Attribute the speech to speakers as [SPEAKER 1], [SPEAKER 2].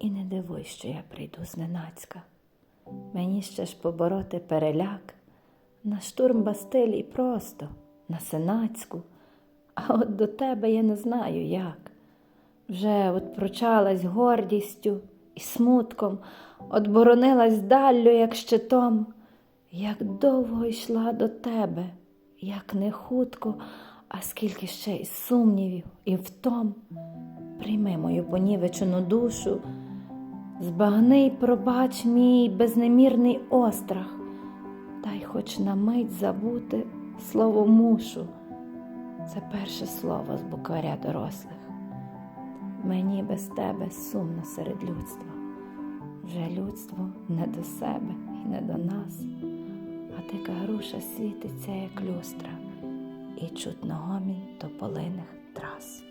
[SPEAKER 1] І не дивуй, що я прийду зненацька. Мені ще ж побороти переляк, на штурм Бастилії просто, на сенацьку, а от до тебе я не знаю як. Вже от прочалась гордістю і смутком, от боронилась даллю, як щитом, як довго йшла до тебе, як не хутко, а скільки ще й сумнівів і втом. Прийми мою понівечену душу, збагни й пробач мій безнемірний острах, дай хоч на мить забути слово мушу. Це перше слово з букваря дорослих. Мені без тебе сумно серед людства. Вже людство не до себе і не до нас, а дика груша світиться, як люстра, і чутно гомін тополиних трас.